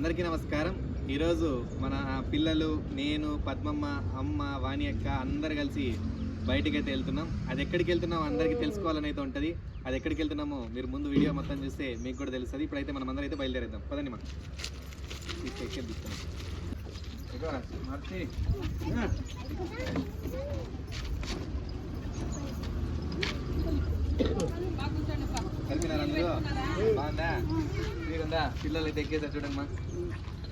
అందరికీ నమస్కారం. ఈరోజు మన పిల్లలు నేను పద్మమ్మ అమ్మ వాణి అక్క అందరు కలిసి బయటికి అయితే వెళ్తున్నాం. అది ఎక్కడికి వెళ్తున్నాం అందరికీ తెలుసుకోవాలని అయితే ఉంటుంది. అది ఎక్కడికి వెళ్తున్నామో మీరు ముందు వీడియో మొత్తం చూస్తే మీకు కూడా తెలుస్తుంది. ఇప్పుడైతే మనం అందరం అయితే బయలుదేరేద్దాం. పదండి మనం తీసుకు అందరూ బాగుందా? మీరుందా? పిల్లలు అయితే ఎక్కేసారు చూడమ్మా మా బాగా ఎక్కువ పిల్లలు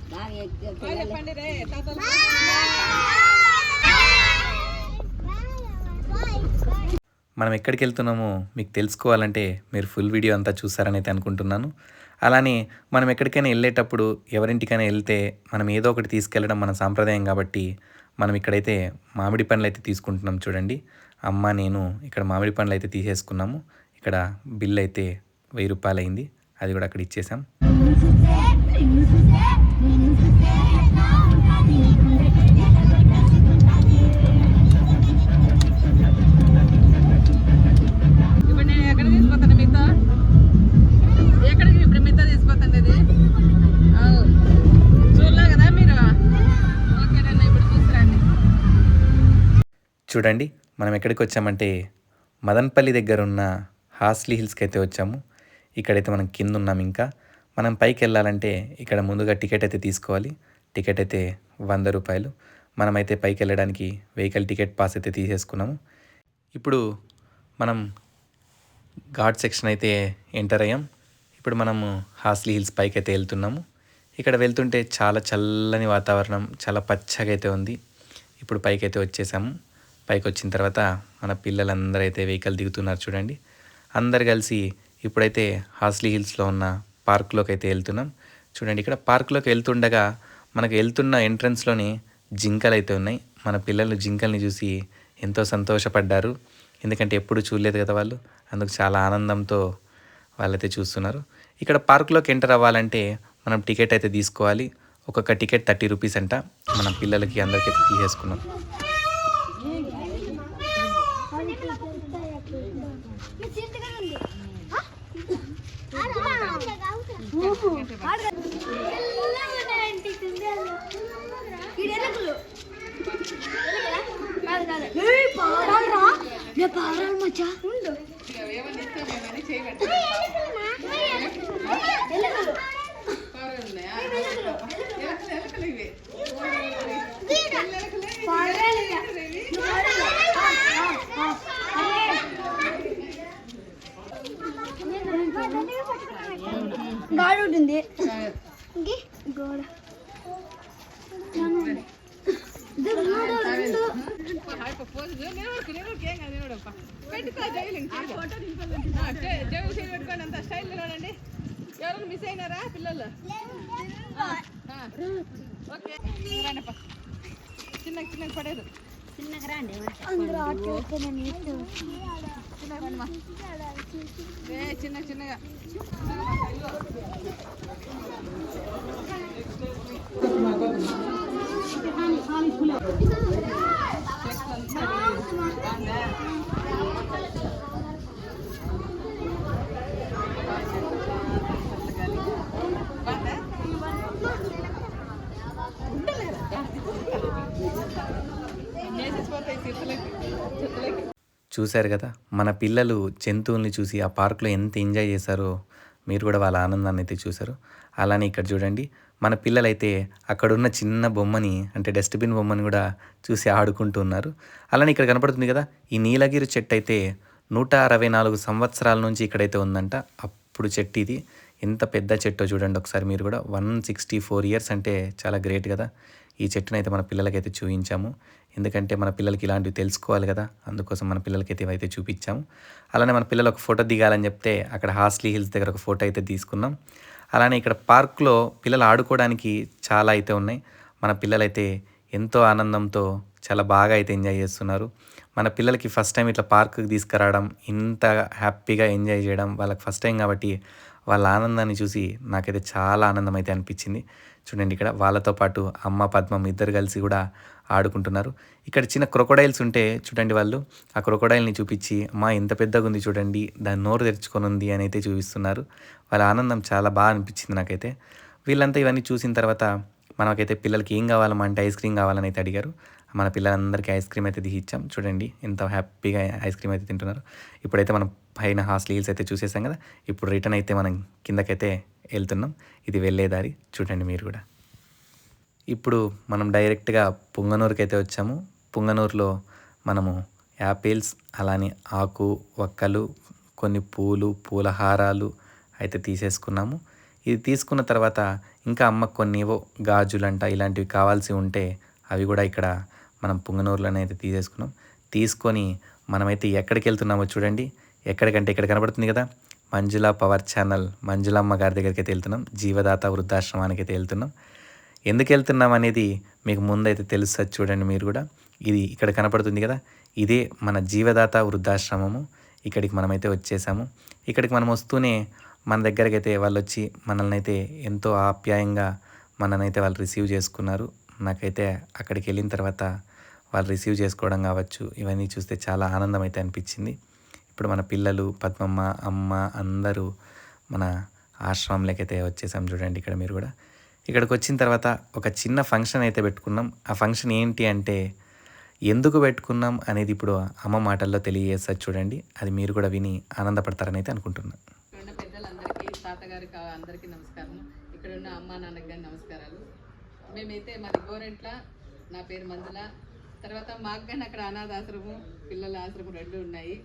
మనం ఎక్కడికి వెళ్తున్నామో మీకు తెలుసుకోవాలంటే మీరు ఫుల్ వీడియో అంతా చూసారని అయితే అనుకుంటున్నాను. అలానే మనం ఎక్కడికైనా వెళ్ళేటప్పుడు ఎవరింటికైనా వెళ్తే మనం ఏదో ఒకటి తీసుకెళ్ళడం మన సాంప్రదాయం కాబట్టి మనం ఇక్కడైతే మామిడి పండ్లు అయితే తీసుకుంటున్నాం చూడండి. అమ్మ నేను ఇక్కడ మామిడి పండ్లు అయితే తీసేసుకున్నాము. ఇక్కడ బిల్ అయితే వెయ్యి రూపాయలు అయింది అది కూడా అక్కడ ఇచ్చేసాం. చూడండి మనం ఎక్కడికి వచ్చామంటే మదన్పల్లి దగ్గర ఉన్న హాస్లీ హిల్స్కి అయితే వచ్చాము. ఇక్కడైతే మనం కింద ఉన్నాం ఇంకా. మనం పైకి వెళ్ళాలంటే ఇక్కడ ముందుగా టికెట్ అయితే తీసుకోవాలి. టికెట్ అయితే వంద రూపాయలు. మనమైతే పైకి వెళ్ళడానికి వెహికల్ టికెట్ పాస్ అయితే తీసేసుకున్నాము. ఇప్పుడు మనం ఘాట్ సెక్షన్ అయితే ఎంటర్ అయ్యాం. ఇప్పుడు మనము హాస్లీ హిల్స్ పైకి అయితే వెళ్తున్నాము. ఇక్కడ వెళ్తుంటే చాలా చల్లని వాతావరణం చాలా పచ్చగా అయితే ఉంది. ఇప్పుడు పైకి అయితే వచ్చేసాము. పైకి వచ్చిన తర్వాత మన పిల్లలందరూ అయితే వెహికల్ దిగుతున్నారు చూడండి. అందరు కలిసి ఇప్పుడైతే హాస్లీ హిల్స్లో ఉన్న పార్క్లోకి అయితే వెళ్తున్నాం. చూడండి ఇక్కడ పార్క్లోకి వెళ్తుండగా మనకు వెళ్తున్న ఎంట్రన్స్లోని జింకలు అయితే ఉన్నాయి. మన పిల్లలు జింకల్ని చూసి ఎంతో సంతోషపడ్డారు. ఎందుకంటే ఎప్పుడు చూడలేదు కదా వాళ్ళు. అందుకు చాలా ఆనందంతో వాళ్ళైతే చూస్తున్నారు. ఇక్కడ పార్కులోకి ఎంటర్ అవ్వాలంటే మనం టికెట్ అయితే తీసుకోవాలి. ఒక్కొక్క టికెట్ థర్టీ రూపీస్ అంట. మన పిల్లలకి అందరికైతే తీసేసుకున్నాం. అయితే తీసేసుకున్నాం గాడు చిన్న చిన్న పడేదు అందరూ ఆటలు చిన్న రండి మా ఏ చిన్న చిన్నగా వేసేసిపోతాయి చూశారు కదా? మన పిల్లలు జంతువుల్ని చూసి ఆ పార్కులో ఎంత ఎంజాయ్ చేశారో మీరు కూడా వాళ్ళ ఆనందాన్ని అయితే చూశారు. అలానే ఇక్కడ చూడండి మన పిల్లలైతే అక్కడున్న చిన్న బొమ్మని అంటే డస్ట్బిన్ బొమ్మని కూడా చూసి ఆడుకుంటూ ఉన్నారు. అలానే ఇక్కడ కనపడుతుంది కదా ఈ నీలగిరి చెట్టు అయితే నూట అరవై నాలుగు సంవత్సరాల నుంచి ఇక్కడైతే ఉందంట. అప్పుడు చెట్టు ఇది. ఎంత పెద్ద చెట్టో చూడండి ఒకసారి మీరు కూడా. వన్ సిక్స్టీ ఫోర్ ఇయర్స్ అంటే చాలా గ్రేట్ కదా. ఈ చెట్టునైతే మన పిల్లలకైతే చూపించాము. ఎందుకంటే మన పిల్లలకి ఇలాంటివి తెలుసుకోవాలి కదా. అందుకోసం మన పిల్లలకైతే ఇవైతే చూపించాము. అలానే మన పిల్లలు ఒక ఫోటో దిగాలని చెప్తే అక్కడ హాస్లీ హిల్స్ దగ్గర ఒక ఫోటో అయితే తీసుకున్నాం. అలానే ఇక్కడ పార్క్లో పిల్లలు ఆడుకోవడానికి చాలా అయితే ఉన్నాయి. మన పిల్లలైతే ఎంతో ఆనందంతో చాలా బాగా అయితే ఎంజాయ్ చేస్తున్నారు. మన పిల్లలకి ఫస్ట్ టైం ఇట్లా పార్క్కి తీసుకురావడం ఇంత హ్యాపీగా ఎంజాయ్ చేయడం వాళ్ళకి ఫస్ట్ టైం కాబట్టి వాళ్ళ ఆనందాన్ని చూసి నాకైతే చాలా ఆనందం అయితే అనిపించింది. చూడండి ఇక్కడ వాళ్ళతో పాటు అమ్మ పద్మం ఇద్దరు కలిసి కూడా ఆడుకుంటున్నారు. ఇక్కడ చిన్న క్రొకొడైల్స్ ఉంటే చూడండి వాళ్ళు. ఆ క్రొకొడైల్ని చూపించి అమ్మా ఎంత పెద్దగా ఉంది చూడండి దాని నోరు తెరుచుకొని ఉంది అని అయితే చూపిస్తున్నారు. వాళ్ళ ఆనందం చాలా బాగా అనిపించింది నాకైతే. వీళ్ళంతా ఇవన్నీ చూసిన తర్వాత మనకైతే పిల్లలకి ఏం కావాలమ్మా అంటే ఐస్ క్రీమ్ కావాలని అయితే అడిగారు. మన పిల్లలందరికీ ఐస్ క్రీమ్ అయితే ఇచ్చాం చూడండి ఎంత హ్యాపీగా ఐస్ క్రీమ్ అయితే తింటున్నారు. ఇప్పుడైతే మనం పైన హాస్టల్ హిల్స్ అయితే చూసేసాం కదా ఇప్పుడు రిటర్న్ అయితే మనం కిందకైతే వెళ్తున్నాం. ఇది వెళ్ళే దారి. చూడండి మీరు కూడా. ఇప్పుడు మనం డైరెక్ట్గా పుంగనూరుకి అయితే వచ్చాము. పుంగనూరులో మనము యాపిల్స్ అలానే ఆకు వక్కలు కొన్ని పూలు పూల హారాలు అయితే తీసేసుకున్నాము. ఇది తీసుకున్న తర్వాత ఇంకా అమ్మ కొన్నివో గాజులంట ఇలాంటివి కావాల్సి ఉంటే అవి కూడా ఇక్కడ మనం పుంగనూరులోనే అయితే తీసేసుకున్నాం. తీసుకొని మనమైతే ఎక్కడికి వెళ్తున్నామో చూడండి. ఎక్కడికంటే ఇక్కడ కనబడుతుంది కదా మంజుల పవర్ ఛానల్ మంజులమ్మ గారి దగ్గరికి అయితే వెళ్తున్నాం. జీవదాత వృద్ధాశ్రమానికి అయితే వెళ్తున్నాం. ఎందుకు వెళ్తున్నాం అనేది మీకు ముందైతే తెలుస్తుంది చూడండి మీరు కూడా. ఇది ఇక్కడ కనపడుతుంది కదా. ఇదే మన జీవదాత వృద్ధాశ్రమము. ఇక్కడికి మనమైతే వచ్చేసాము. ఇక్కడికి మనం వస్తూనే మన దగ్గరికి అయితే వాళ్ళు వచ్చి మనల్ని అయితే ఎంతో ఆప్యాయంగా మననైతే వాళ్ళు రిసీవ్ చేసుకున్నారు. నాకైతే అక్కడికి వెళ్ళిన తర్వాత వాళ్ళు రిసీవ్ చేసుకోవడం కావచ్చు ఇవన్నీ చూస్తే చాలా ఆనందం అయితే అనిపించింది. ఇప్పుడు మన పిల్లలు పద్మమ్మ అమ్మ అందరూ మన ఆశ్రమంలోకి అయితే వచ్చేసాం చూడండి ఇక్కడ మీరు కూడా. ఇక్కడికి వచ్చిన తర్వాత ఒక చిన్న ఫంక్షన్ అయితే పెట్టుకున్నాం. ఆ ఫంక్షన్ ఏంటి అంటే ఎందుకు పెట్టుకున్నాం అనేది ఇప్పుడు అమ్మ మాటల్లో తెలియజేస్తారు చూడండి. అది మీరు కూడా విని ఆనందపడతారని అయితే అనుకుంటున్నాను పెద్దలందరికీ తాతగారికి అందరికీ నమస్కారం. ఇక్కడ ఉన్న అమ్మా నాన్నకి గారి నమస్కారాలు. మేమైతే మాది గోరెంట్ల నా పేరు మందుల తర్వాత మాకు కానీ అక్కడ అనాథ ఆశ్రమం పిల్లల ఆశ్రమం రెండు ఉన్నాయి.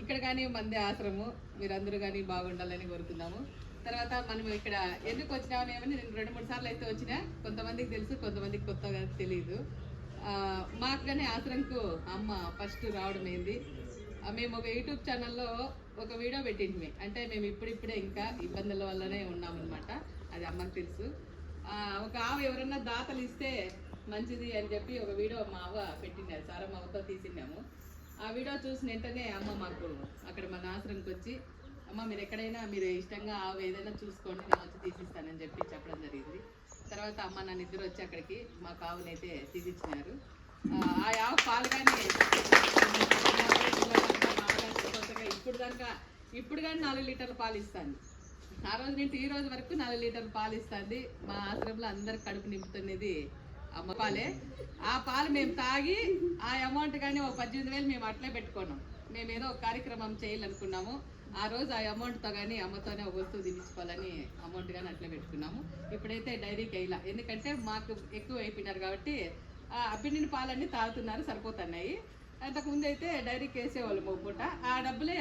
ఇక్కడ కానీ మంది ఆశ్రమం. మీరందరూ కానీ బాగుండాలని కోరుకుందాము. తర్వాత మనం ఇక్కడ ఎందుకు వచ్చినామేమని నేను రెండు మూడు సార్లు అయితే వచ్చినా కొంతమందికి తెలుసు కొంతమందికి కొత్తగా తెలియదు మాకుగానే మాకు కానీ ఆశ్రమంకు అమ్మ ఫస్ట్ రావడం ఏంది? మేము ఒక యూట్యూబ్ ఛానల్లో ఒక వీడియో పెట్టింది అంటే మేము ఇప్పుడిప్పుడే ఇంకా ఇబ్బందుల వల్లనే ఉన్నామన్నమాట. అది అమ్మకు తెలుసు. ఒక ఆవు ఎవరన్నా దాతలు ఇస్తే మంచిది అని చెప్పి ఒక వీడియో మా అవ్వ పెట్టినారు సారమ్మ మా అవ్వతో తీసినాము ఆ వీడియో చూసిన వెంటనే అమ్మ మాకు అక్కడ మన ఆశ్రమంకి వచ్చి అమ్మ మీరు ఎక్కడైనా మీరు ఇష్టంగా ఆవు ఏదైనా చూసుకోండి నేను వచ్చి తీసిస్తానని చెప్పి చెప్పడం జరిగింది. తర్వాత అమ్మ నన్ను ఇద్దరు వచ్చి అక్కడికి మా ఆవునైతే తీసిచ్చినారు. ఆ, ఆ ఆవు పాలు కానీ ఇప్పుడు దాకా ఇప్పుడు కానీ నాలుగు లీటర్ల పాలు ఇస్తాను ఆ రోజు నుంచి ఈ రోజు వరకు నాలుగు లీటర్ల పాలు ఇస్తుంది. మా ఆశ్రమంలో అందరు కడుపు నింపుతున్నది అమ్మ పాలే. ఆ పాలు మేము తాగి ఆ అమౌంట్ కానీ ఒక పద్దెనిమిది వేలు మేము అట్లే పెట్టుకున్నాం. మేము ఏదో ఒక కార్యక్రమం చేయాలనుకున్నాము. ఆ రోజు ఆ అమౌంట్తో కానీ అమ్మతోనే ఒక వస్తువు తీసుకోవాలని అమౌంట్ కానీ అట్లే పెట్టుకున్నాము. ఇప్పుడైతే డైరీకి వేయాల ఎందుకంటే మాకు ఎక్కువ అయిపోయినారు కాబట్టి ఆ అబ్బిండిన పాలన్నీ తాగుతున్నారు సరిపోతున్నాయి. అంతకుముందు అయితే డైరీకి వేసేవాళ్ళు మొప్పుట ఆ డబ్బులే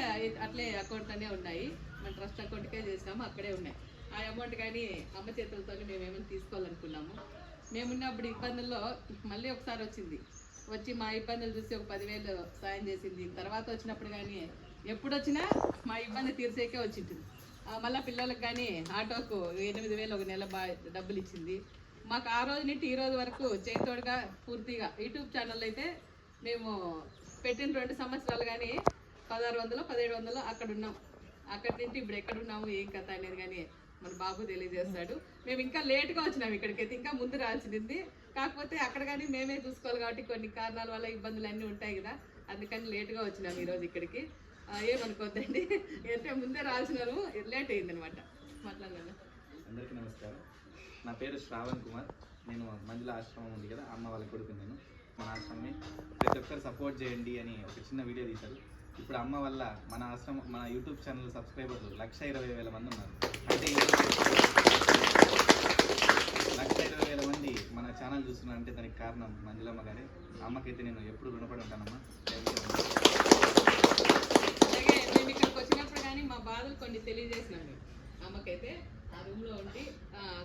అట్లే అకౌంట్లోనే ఉన్నాయి. మన ట్రస్ట్ అకౌంట్కే చేసినాము అక్కడే ఉన్నాయి. ఆ అమౌంట్ కానీ అమ్మ చేతులతోనే మేము ఏమైనా తీసుకోవాలనుకున్నాము. మేమున్నప్పుడు ఇబ్బందుల్లో మళ్ళీ ఒకసారి వచ్చింది. వచ్చి మా ఇబ్బందులు చూసి ఒక పదివేలు సాయం చేసింది. తర్వాత వచ్చినప్పుడు కానీ ఎప్పుడు వచ్చినా మా ఇబ్బంది తీర్చేకే వచ్చింటుంది మళ్ళీ పిల్లలకు కానీ ఆటోకు ఎనిమిది వేలు ఒక నెల బా డబ్బులు ఇచ్చింది మాకు ఆ రోజు నుండి ఈ రోజు వరకు చేతోడుగా పూర్తిగా యూట్యూబ్ ఛానల్ అయితే మేము పెట్టిన రెండు సంవత్సరాలు కానీ పదహారు వందలు పదిహేడు వందలు అక్కడ ఉన్నాం అక్కడి నుండి ఇప్పుడు ఎక్కడ ఉన్నాము ఏం కథ అనేది కానీ మన బాబు తెలియజేస్తాడు. మేము ఇంకా లేట్గా వచ్చినాం ఇక్కడికైతే ఇంకా ముందు రాల్సింది. కాకపోతే అక్కడ కానీ మేమే చూసుకోవాలి కాబట్టి కొన్ని కారణాల వల్ల ఇబ్బందులు అన్నీ ఉంటాయి కదా. అందుకని లేట్గా వచ్చినాం ఈరోజు ఇక్కడికి. ఏమనుకోద్దండి? అంటే ముందే రాసినారు లేట్ అయిందనమాట. మాట్లాడలేదు అందరికీ నమస్కారం. నా పేరు శ్రావణ్ కుమార్. నేను మంజుల ఆశ్రమం ఉంది కదా అమ్మ వాళ్ళ కొడుకు నేను. మన ఆశ్రమమే. ప్రతి ఒక్కరు సపోర్ట్ చేయండి అని ఒక చిన్న వీడియో తీశారు. ఇప్పుడు అమ్మ వల్ల మన ఆశ్రమం మన యూట్యూబ్ ఛానల్ సబ్స్క్రైబర్లు లక్ష ఇరవై వేల మంది ఉన్నారు. అంటే లక్ష ఇరవై వేల మంది మన ఛానల్ చూస్తున్నారు అంటే దానికి కారణం మంజులమ్మ గారే. అమ్మకైతే నేను ఎప్పుడు రుణపడి ఉంటానమ్మా థ్యాంక్ యూ అలాగే మేము ఇక్కడికి వచ్చినప్పుడు కానీ మా బాధలు కొన్ని తెలియజేసినాం మేము అమ్మకైతే ఆ రూమ్లో ఉండి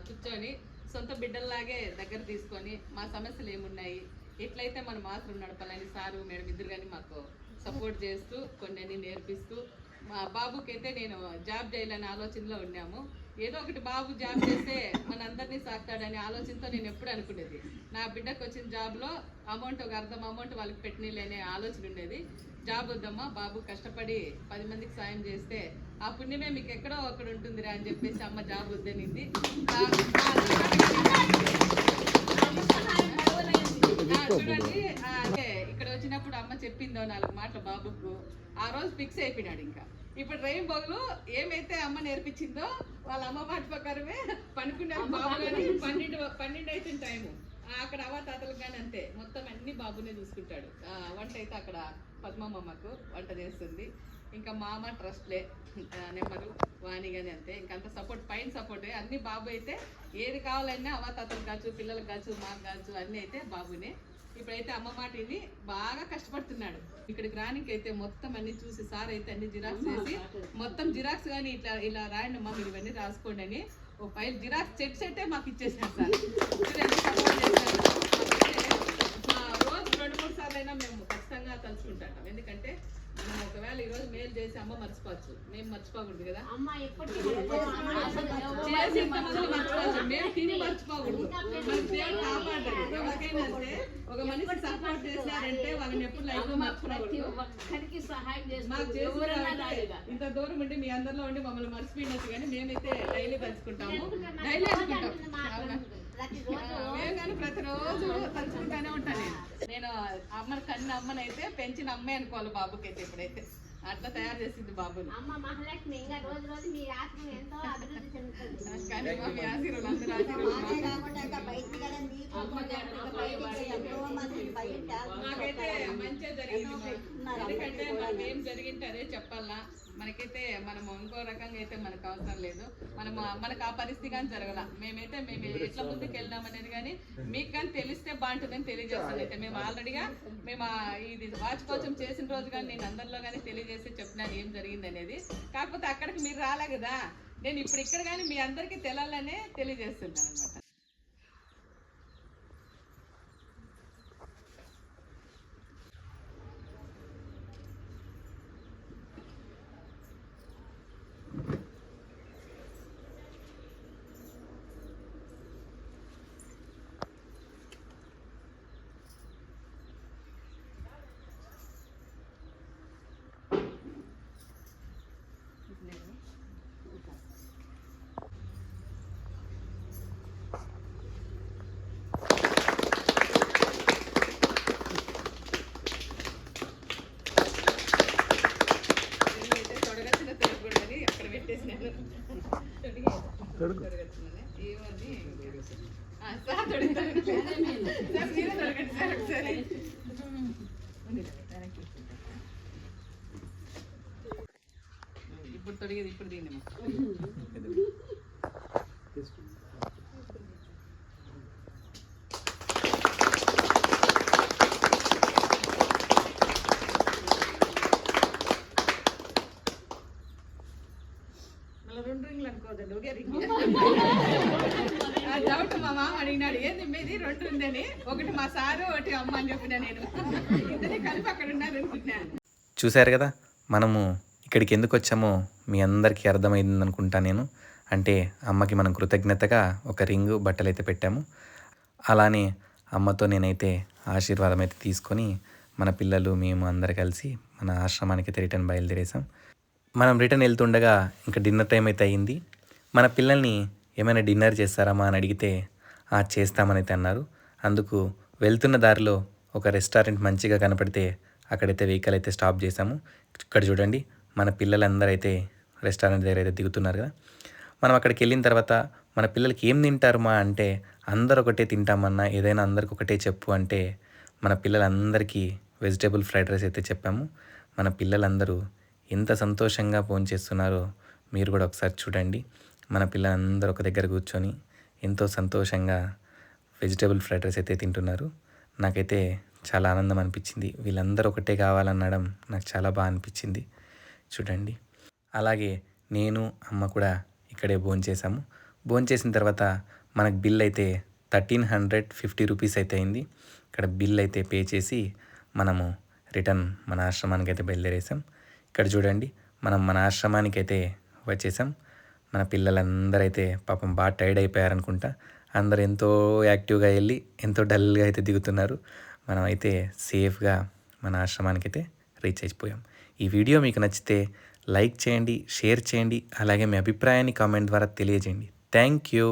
కూర్చొని సొంత బిడ్డల్లాగే దగ్గర తీసుకొని మా సమస్యలు ఏమున్నాయి ఎట్లయితే మనం మాత్రం నడపాలని సారు మేడం ఇద్దరు కానీ మాకు సపోర్ట్ చేస్తూ కొన్ని నేర్పిస్తూ మా బాబుకైతే నేను జాబ్ చేయాలనే ఆలోచనలో ఉన్నాము. ఏదో ఒకటి బాబు జాబ్ చేస్తే మన అందరినీ సాకుతాడనే ఆలోచనతో నేను ఎప్పుడు అనుకునేది. నా బిడ్డకు వచ్చిన జాబ్లో అమౌంట్ ఒక అర్థం అమౌంట్ వాళ్ళకి పెట్టనీలనే ఆలోచన ఉండేది. జాబ్ వద్దమ్మా బాబు కష్టపడి పది మందికి సాయం చేస్తే ఆ పుణ్యమే మీకు ఎక్కడో ఒకటి ఉంటుందిరా అని చెప్పేసి అమ్మ జాబ్ వద్దనింది. చూడండి ఇక్కడ వచ్చినప్పుడు అమ్మ చెప్పిందో నాలుగు మాటలు బాబుకు. ఆ రోజు ఫిక్స్ అయిపోయినాడు ఇంకా. ఇప్పుడు రెయిన్ బోగులు ఏమైతే అమ్మ నేర్పించిందో వాళ్ళ అమ్మ మాట ప్రకారమే పనుకున్నారు బాబు కానీ పన్నెండు పన్నెండు అవుతుంది టైము అక్కడ అవ్వ తాతలకు కానీ అంతే. మొత్తం అన్ని బాబునే చూసుకుంటాడు. వంట అయితే అక్కడ పద్మమ్మమ్మకు వంట చేస్తుంది. ఇంకా మామ ట్రస్ట్లే నెమ్మరు వాణి కానీ అంతే. ఇంకంత సపోర్ట్ పైన సపోర్టే. అన్ని బాబు అయితే ఏది కావాలన్నా అవ్వ తాతలకు కావచ్చు పిల్లలకు కావచ్చు మాకు కావచ్చు అన్నీ అయితే బాబునే. ఇప్పుడైతే అమ్మ మాట విని బాగా కష్టపడుతున్నాడు. ఇక్కడికి రానికి అయితే మొత్తం అన్ని చూసి సార్ అయితే అన్ని జిరాక్స్ చేసి మొత్తం జిరాక్స్ కానీ ఇట్లా ఇలా రాయండి అమ్మా మీరు ఇవన్నీ రాసుకోండి అని ఓ ఫైల్ జిరాక్స్ సెట్ సెట్టే మాకు ఇచ్చేసినారు సార్ మీరు ఎంత support చేసినారు. మాకైతే, ఆ, రోజు రెండు మూడు సార్లు అయినా మేము ఖచ్చితంగా తలుచుకుంటాం ఎందుకంటే ఒకవేళ ఈ రోజు మేలు చేసి అమ్మ మర్చిపోవచ్చు. మేము మర్చిపోకూడదు కదా? అమ్మ ఎప్పటికీ చేసి మర్చిపోవచ్చు మేము తిని మర్చిపోకూడదు. మన దేవుడు కాపాడారు ఎవరికైనా అంతే ఒక మనిషి సపోర్ట్ చేసినారంటే వాళ్ళని ఎప్పుడు లైఫ్లో మర్చిపోకూడదు. సహాయం చేసిన ఇంత దూరం ఉండి మీ అందరిలో ఉండి మమ్మల్ని మర్చిపోయినట్టు కానీ మేమైతే డైలీ పంచుకుంటాము. డైలీ అనుకుంటాం? మేము కానీ ప్రతిరోజు తలుచుకుంటానే ఉంటాను నేను అమ్మని కన్న అమ్మనైతే పెంచిన అమ్మే అనుకోవాలి బాబుకైతే ఇప్పుడైతే. అట్లా తయారు చేసింది బాబుని అమ్మ మహాలక్ష్మి ఇంకా రోజు రోజు మీ ఆత్మ ఎంతో అభివృద్ధి చెందుతుంది. కానీ మా మీ ఆశీర్వాదాలు అందరూ ఆశీర్వాదాలు కాకుండా ఇంకా బయటికి వెళ్ళి నీకు ఇంకా బయటికి ఎంతో మంది బయట నాకైతే మంచిగా జరిగింది. ఎందుకంటే మనకి ఏం జరిగింటే అదే చెప్పాలా? మనకైతే మనం ఇంకో రకంగా అయితే మనకు అవసరం లేదు. మనం మనకు ఆ పరిస్థితి కానీ జరగల. మేమైతే మేము ఎట్లా ముందుకు వెళ్ళినాం అనేది కానీ మీకు కానీ తెలిస్తే బాగుంటుందని తెలియజేస్తాను అయితే మేము ఆల్రెడీగా మేము ఇది వార్షికోత్సవం చేసిన రోజు కానీ నేను అందరిలో కానీ తెలియజేసి చెప్పినాను ఏం జరిగింది అనేది. కాకపోతే అక్కడికి మీరు రాలే కదా. నేను ఇప్పుడు ఇక్కడ కానీ మీ అందరికీ తెలాలనే తెలియజేస్తున్నాను అనమాట నేనైతే తొడగచ్చిన తిరగకూడదని అక్కడ పెట్టేసినాను తొడగచ్చిననే. ఏమని? ఆ, సార్ తొడుగుతాను. సార్ మీరే తొడగండి సార్ ఒకసారి. ఉండిరా, వెనక్కి కూర్చుంటా. ఇప్పుడు తొడిగేది ఇప్పుడు దీన్ని మళ్ళీ రెండు రింగ్లు అనుకోదండి ఒకే రింగ్ ఆ డౌట్ మా మామ అడిగినాడు ఏంది మీది? రెండు ఉందని. ఒకటి మా సారు ఒకటి అమ్మ అని చెప్పిన నేను. ఇద్దరిని కలిపి అక్కడ ఉన్నారు అనుకుంటున్నాను చూశారు కదా మనము ఇక్కడికి ఎందుకు వచ్చామో మీ అందరికీ అర్థమైంది అనుకుంటా నేను. అంటే అమ్మకి మనం కృతజ్ఞతగా ఒక రింగు బట్టలు అయితే పెట్టాము. అలానే అమ్మతో నేనైతే ఆశీర్వాదం అయితే తీసుకొని మన పిల్లలు మేము అందరు కలిసి మన ఆశ్రమానికి అయితే రిటర్న్ బయలుదేరేసాం మనం రిటర్న్ వెళ్తుండగా ఇంకా డిన్నర్ టైం అయితే అయింది. మన పిల్లల్ని ఏమైనా డిన్నర్ చేస్తారమ్మా అని అడిగితే "ఆ, చేస్తామని అయితే అన్నారు. అందుకు వెళ్తున్న దారిలో ఒక రెస్టారెంట్ మంచిగా కనపడితే అక్కడైతే వెహికల్ అయితే స్టాప్ చేసాము ఇక్కడ చూడండి మన పిల్లలందరూ అయితే రెస్టారెంట్ దగ్గర అయితే దిగుతున్నారు కదా. మనం అక్కడికి వెళ్ళిన తర్వాత మన పిల్లలకి ఏం తింటారు మా అంటే అందరు ఒకటే తింటామన్నా ఏదైనా అందరికి ఒకటే చెప్పు అంటే మన పిల్లలందరికీ వెజిటేబుల్ ఫ్రైడ్ రైస్ అయితే చెప్పాము. మన పిల్లలందరూ ఎంత సంతోషంగా ఫోన్ చేస్తున్నారో మీరు కూడా ఒకసారి చూడండి. మన పిల్లలందరూ ఒక దగ్గర కూర్చొని ఎంతో సంతోషంగా వెజిటేబుల్ ఫ్రైడ్ రైస్ అయితే తింటున్నారు. నాకైతే చాలా ఆనందం అనిపించింది. వీళ్ళందరూ ఒకటే కావాలనడం నాకు చాలా బాగా అనిపించింది. చూడండి. అలాగే నేను అమ్మ కూడా ఇక్కడే భోంచేసాము భోంచేసిన తర్వాత మనకు బిల్ అయితే థర్టీన్ హండ్రెడ్ ఫిఫ్టీ రూపీస్ అయితే అయింది. ఇక్కడ బిల్ అయితే పే చేసి మనము రిటర్న్ మన ఆశ్రమానికి అయితే బయలుదేరేసాం ఇక్కడ చూడండి. మనం మన ఆశ్రమానికి అయితే వచ్చేసాం మన పిల్లలందరూ అయితే పాపం బాగా టైర్డ్ అయిపోయారనుకుంటా. అందరు ఎంతో యాక్టివ్గా వెళ్ళి ఎంతో డల్గా అయితే దిగుతున్నారు. మనం అయితే సేఫ్గా మన ఆశ్రమానికి అయితే రీచ్ అయిపోయాం. ఈ వీడియో మీకు నచ్చితే లైక్ చేయండి షేర్ చేయండి అలాగే మీ అభిప్రాయాన్ని కామెంట్ ద్వారా తెలియజేయండి. Thank you.